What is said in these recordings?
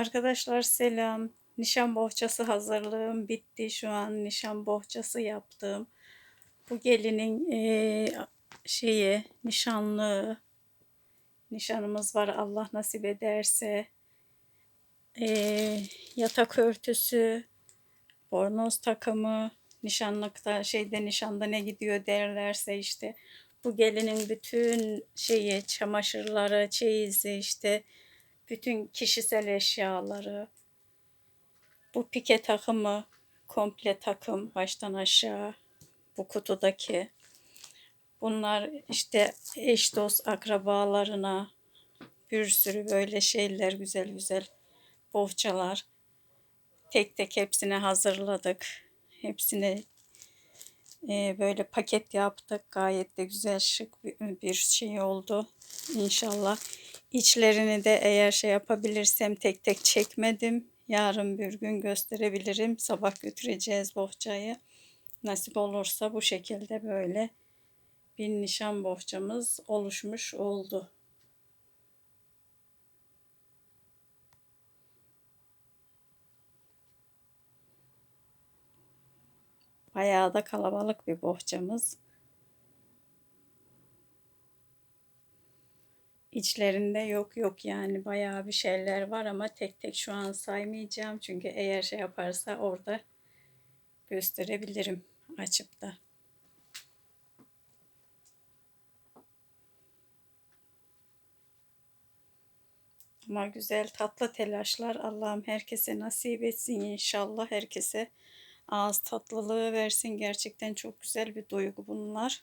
Arkadaşlar selam. Nişan bohçası hazırlığım bitti. Şu an nişan bohçası yaptım. Bu gelinin eee şeyi nişanlı nişanımız var Allah nasip ederse. Eee, yatak örtüsü, bornoz takımı, nişanlıkta şeyde nişanda ne gidiyor derlerse işte bu gelinin bütün şeyi çamaşırları, çeyizi işte bütün kişisel eşyaları, bu pike takımı, komple takım baştan aşağı bu kutudaki. Bunlar işte eş dost akrabalarına bir sürü böyle şeyler güzel güzel bohçalar. Tek tek hepsini hazırladık. Hepsini e, böyle paket yaptık. Gayet de güzel şık bir, bir şey oldu. İnşallah içlerini de eğer şey yapabilirsem tek tek çekmedim. Yarın bir gün gösterebilirim. Sabah götüreceğiz bohçayı. Nasip olursa bu şekilde böyle bir nişan bohçamız oluşmuş oldu. Bayağı da kalabalık bir bohçamız. İçlerinde yok yok yani bayağı bir şeyler var ama tek tek şu an saymayacağım. Çünkü eğer şey yaparsa orada gösterebilirim açıp da. Ama güzel tatlı telaşlar Allah'ım herkese nasip etsin inşallah herkese ağız tatlılığı versin. Gerçekten çok güzel bir duygu bunlar.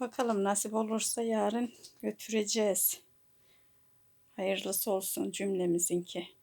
Bakalım nasip olursa yarın götüreceğiz. Hayırlısı olsun cümlemizinki.